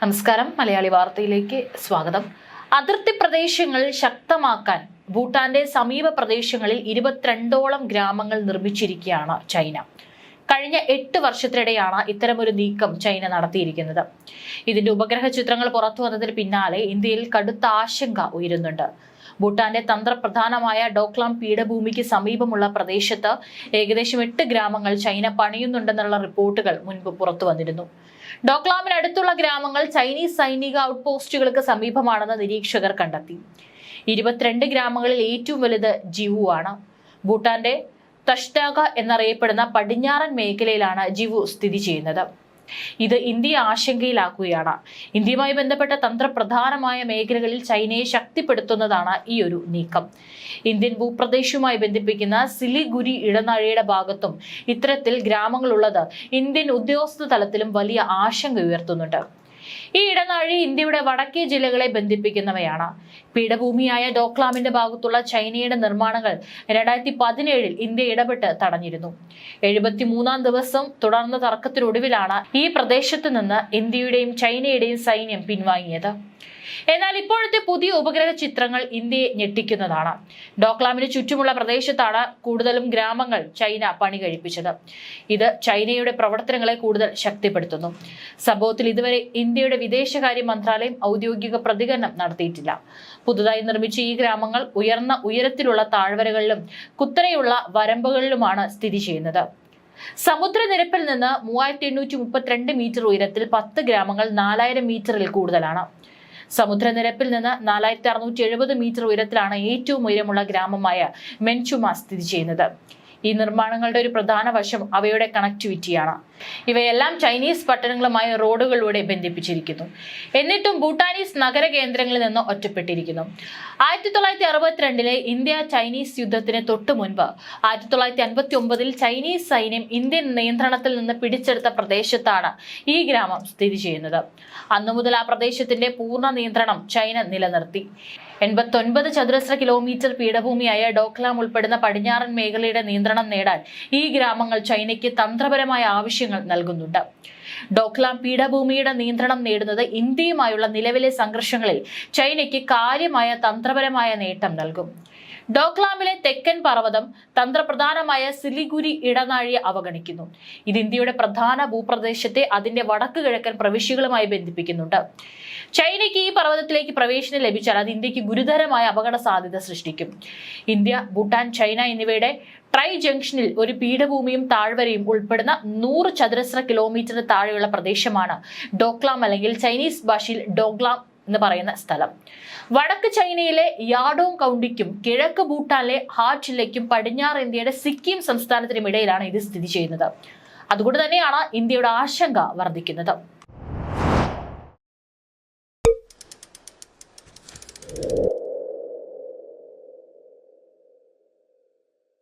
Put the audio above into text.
നമസ്കാരം. മലയാളി വാർത്തയിലേക്ക് സ്വാഗതം. അതിർത്തി പ്രദേശങ്ങൾ ശക്തമാക്കാൻ ഭൂട്ടാന്റെ സമീപ പ്രദേശങ്ങളിൽ ഇരുപത്തിരണ്ടോളം ഗ്രാമങ്ങൾ നിർമ്മിച്ചിരിക്കുകയാണ് ചൈന. കഴിഞ്ഞ എട്ട് വർഷത്തിനിടെയാണ് ഇത്തരമൊരു നീക്കം ചൈന നടത്തിയിരിക്കുന്നത്. ഇതിന്റെ ഉപഗ്രഹ ചിത്രങ്ങൾ പുറത്തു വന്നതിന് പിന്നാലെ ഇന്ത്യയിൽ കടുത്ത ആശങ്ക ഉയരുന്നുണ്ട്. ഭൂട്ടാന്റെ തന്ത്രപ്രധാനമായ ഡോക്ലാം പീഠഭൂമിക്ക് സമീപമുള്ള പ്രദേശത്ത് ഏകദേശം എട്ട് ഗ്രാമങ്ങൾ ചൈന പണിയുന്നുണ്ടെന്നുള്ള റിപ്പോർട്ടുകൾ മുൻപ് പുറത്തു വന്നിരുന്നു. ഡോക്ലാമിനടുത്തുള്ള ഗ്രാമങ്ങൾ ചൈനീസ് സൈനിക ഔട്ട് ഔട്ട്പോസ്റ്റുകൾക്ക് സമീപമാണെന്ന് നിരീക്ഷകർ കണ്ടെത്തി. ഇരുപത്തിരണ്ട് ഗ്രാമങ്ങളിൽ ഏറ്റവും വലുത് ജിവു ആണ്. ഭൂട്ടാന്റെ തഷ്ടാക എന്നറിയപ്പെടുന്ന പടിഞ്ഞാറൻ മേഖലയിലാണ് ജിവു സ്ഥിതി ചെയ്യുന്നത്. ഇത് ഇന്ത്യയെ ആശങ്കയിലാക്കുകയാണ്. ഇന്ത്യയുമായി ബന്ധപ്പെട്ട തന്ത്രപ്രധാനമായ മേഖലകളിൽ ചൈനയെ ശക്തിപ്പെടുത്തുന്നതാണ് ഈ ഒരു നീക്കം. ഇന്ത്യൻ ഭൂപ്രദേശവുമായി ബന്ധിപ്പിക്കുന്ന സിലിഗുരി ഇടനാഴിയുടെ ഭാഗത്തും ഇത്തരത്തിൽ ഗ്രാമങ്ങളുള്ളത് ഇന്ത്യൻ ഉദ്യോഗസ്ഥ തലത്തിലും വലിയ ആശങ്ക ഉയർത്തുന്നുണ്ട്. ഈ ഇടനാഴി ഇന്ത്യയുടെ വടക്കേ ജില്ലകളെ ബന്ധിപ്പിക്കുന്നവയാണ്. പീഠഭൂമിയായ ഡോക്ലാമിന്റെ ഭാഗത്തുള്ള ചൈനയുടെ നിർമ്മാണങ്ങൾ രണ്ടായിരത്തി പതിനേഴിൽ ഇന്ത്യ ഇടപെട്ട് തടഞ്ഞിരുന്നു. എഴുപത്തിമൂന്നാം ദിവസം തുടർന്ന തർക്കത്തിനൊടുവിലാണ് ഈ പ്രദേശത്ത് നിന്ന് ഇന്ത്യയുടെയും ചൈനയുടെയും സൈന്യം പിൻവാങ്ങിയത്. എന്നാൽ ഇപ്പോഴത്തെ പുതിയ ഉപഗ്രഹ ചിത്രങ്ങൾ ഇന്ത്യയെ ഞെട്ടിക്കുന്നതാണ്. ഡോക്ലാമിന് ചുറ്റുമുള്ള പ്രദേശത്താണ് കൂടുതലും ഗ്രാമങ്ങൾ ചൈന പണി കഴിപ്പിച്ചത്. ഇത് ചൈനയുടെ പ്രവർത്തനങ്ങളെ കൂടുതൽ ശക്തിപ്പെടുത്തുന്നു. സംഭവത്തിൽ ഇതുവരെ ഇന്ത്യയുടെ വിദേശകാര്യ മന്ത്രാലയം ഔദ്യോഗിക പ്രതികരണം നടത്തിയിട്ടില്ല. പുതുതായി നിർമ്മിച്ച ഈ ഗ്രാമങ്ങൾ ഉയർന്ന ഉയരത്തിലുള്ള താഴ്വരകളിലും കുത്തനെയുള്ള വരമ്പുകളിലുമാണ് സ്ഥിതി ചെയ്യുന്നത്. സമുദ്രനിരപ്പിൽ നിന്ന് മൂവായിരത്തി എണ്ണൂറ്റി മുപ്പത്തിരണ്ട് മീറ്റർ ഉയരത്തിൽ പത്ത് ഗ്രാമങ്ങൾ നാലായിരം മീറ്ററിൽ കൂടുതലാണ്. സമുദ്രനിരപ്പിൽ നിന്ന് നാലായിരത്തി അറുന്നൂറ്റി എഴുപത് മീറ്റർ ഉയരത്തിലാണ് ഏറ്റവും ഉയരമുള്ള ഗ്രാമമായ മെൻചുമ സ്ഥിതി ചെയ്യുന്നത്. ഈ നിർമ്മാണങ്ങളുടെ ഒരു പ്രധാന വശം അവയുടെ കണക്ടിവിറ്റിയാണ് ഇവയെല്ലാം ചൈനീസ് പട്ടണങ്ങളുമായി റോഡുകളിലൂടെ ബന്ധിപ്പിച്ചിരിക്കുന്നു. എന്നിട്ടും ഭൂട്ടാനീസ് നഗര കേന്ദ്രങ്ങളിൽ നിന്ന് ഒറ്റപ്പെട്ടിരിക്കുന്നു. ആയിരത്തി തൊള്ളായിരത്തി അറുപത്തിരണ്ടിലെ ഇന്ത്യ ചൈനീസ് യുദ്ധത്തിന് തൊട്ടു മുൻപ് ആയിരത്തി തൊള്ളായിരത്തി അൻപത്തി ഒമ്പതിൽ ചൈനീസ് സൈന്യം ഇന്ത്യൻ നിയന്ത്രണത്തിൽ നിന്ന് പിടിച്ചെടുത്ത പ്രദേശത്താണ് ഈ ഗ്രാമം സ്ഥിതി ചെയ്യുന്നത്. അന്നു മുതൽ ആ പ്രദേശത്തിന്റെ പൂർണ നിയന്ത്രണം ചൈന നിലനിർത്തി. എൺപത്തൊൻപത് ചതുരശ്ര കിലോമീറ്റർ പീഠഭൂമിയായ ഡോക്ലാം ഉൾപ്പെടുന്ന പടിഞ്ഞാറൻ മേഖലയുടെ നിയന്ത്രണം നേടാൻ ഈ ഗ്രാമങ്ങൾ ചൈനയ്ക്ക് തന്ത്രപരമായ ആവശ്യങ്ങൾ നൽകുന്നുണ്ട്. ഡോക്ലാം പീഠഭൂമിയുടെ നിയന്ത്രണം നേടുന്നത് ഇന്ത്യയുമായുള്ള നിലവിലെ സംഘർഷങ്ങളിൽ ചൈനയ്ക്ക് കാര്യമായ തന്ത്രപരമായ നേട്ടം നൽകും. ഡോക്ലാമിലെ തെക്കൻ പർവതം തന്ത്രപ്രധാനമായ സിലിഗുരി ഇടനാഴിയെ അവഗണിക്കുന്നു. ഇത് ഇന്ത്യയുടെ പ്രധാന ഭൂപ്രദേശത്തെ അതിന്റെ വടക്ക് കിഴക്കൻ പ്രവിശ്യകളുമായി ബന്ധിപ്പിക്കുന്നുണ്ട്. ചൈനയ്ക്ക് ഈ പർവതത്തിലേക്ക് പ്രവേശനം ലഭിച്ചാൽ അത് ഇന്ത്യയ്ക്ക് ഗുരുതരമായ അപകട സാധ്യത സൃഷ്ടിക്കും. ഇന്ത്യ ഭൂട്ടാൻ ചൈന എന്നിവയുടെ ട്രൈ ജംഗ്ഷനിൽ ഒരു പീഠഭൂമിയും താഴ്വരയും ഉൾപ്പെടുന്ന നൂറ് ചതുരശ്ര കിലോമീറ്റർ താഴെയുള്ള പ്രദേശമാണ് ഡോക്ലാം അല്ലെങ്കിൽ ചൈനീസ് ഭാഷയിൽ ഡോഗ്ലാം എന്ന് പറയുന്ന സ്ഥലം. വടക്ക് ചൈനയിലെ യാഡോങ് കൗണ്ടിക്കും കിഴക്ക് ഭൂട്ടാനിലെ ഹാ ജില്ലയ്ക്കും പടിഞ്ഞാറ് ഇന്ത്യയുടെ സിക്കിം സംസ്ഥാനത്തിനും ഇടയിലാണ് ഇത് സ്ഥിതി ചെയ്യുന്നത്. അതുകൊണ്ട് തന്നെയാണ് ഇന്ത്യയുടെ ആശങ്ക വർദ്ധിക്കുന്നത്.